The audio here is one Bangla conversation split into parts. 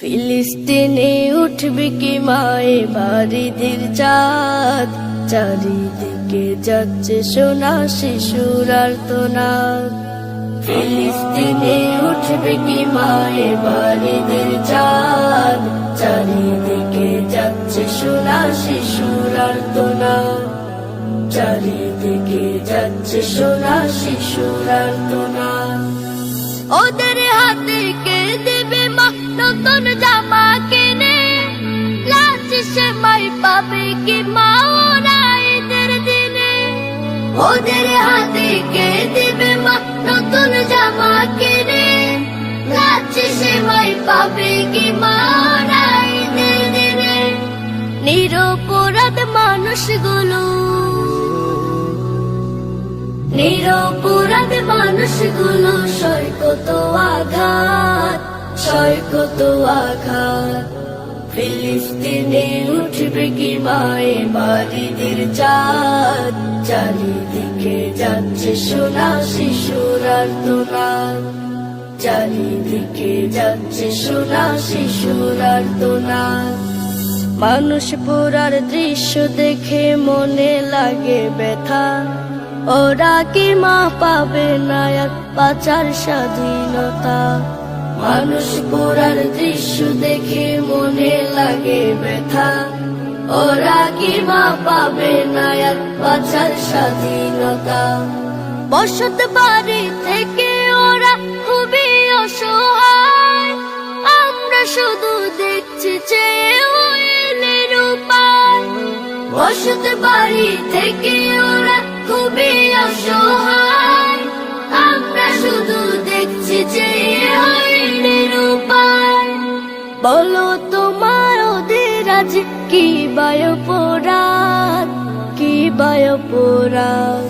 ফিলিস্তিনে উঠবে কি মায়ে বাড়িদের চাঁদ? চারিদিকে যাচ্ছে সোনা শিশুর আর্তনাদ। ফিলিস্তিনে উঠবে কি মায়ে বাড়িদের চাঁদ? চারিদিকে যাচ্ছে সোনা শিশুর আর্তনাদ। চারিদিকে যাচ্ছে সোনা শিশুর আর্তনাদ। ওদের হাতে কে দেবে নতুন জামা কিনে লাজ সে মাই পাবে কি মা ওরা ঈদের দিনে? ওদের হাতে কে দেবে মা নতুন জামা কিনে লাজ সে মাই পাবে কি মা ওরা ঈদের দিনে? নিরপরাধ মানুষগুলো। নিরপরাধ মানুষগুলো সয় কত আঘাত। সয় কত আঘাত? ফিলিস্তিনে উঠবে কি মায়ে বাড়িদের চাঁদ চারিদিকে যাচ্ছে সোনা শিশুর আর্তনাদ। চারিদিকে যাচ্ছে সোনা শিশুর আর্তনাদ। মানুষ পুরার দৃশ্য দেখে মনে লাগে ব্যথা। ওরা কি মা পাবে না এক পাচার স্বাধীনতা। মানুষ পুরার দৃশ্য দেখে মনে লাগে ব্যথা। ওরা কি মা পাবে না এক পাচার স্বাধীনতা? বসত বাড়ি থেকে ওরা খুবই অসহায়। আমরা শুধু দেখছি বসত বাড়ি থেকে ওরা খুবই অসহায়। বলো তোমার আজ কি বায়পরাধ কি বায়পরাধ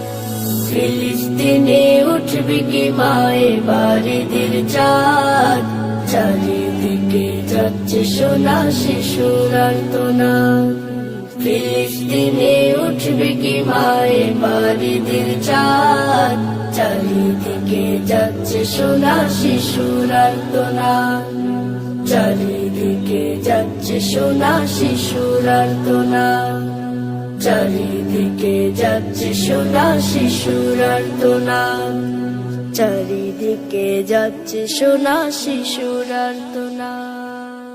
ফিলিস্তিনে উঠবে কি মায়ে বাড়িদের চাঁদ? চারিদিকে যাচ্ছে সোনা শিশুরার আর্তনাদ ফিলিস্তিনে উঠবে কি মায়ে বাড়িদের চাঁদ? চারিদিকে যাচ্ছে সোনা শিশুর আর্তনাদ চারিদিকে যাচ্ছে সোনা শিশুর আর্তনাদ চারিদিকে যাচ্ছে সোনা শিশুর আর্তনাদ চারিদিকে যাচ্ছে সোনা শিশুর আর্তনাদ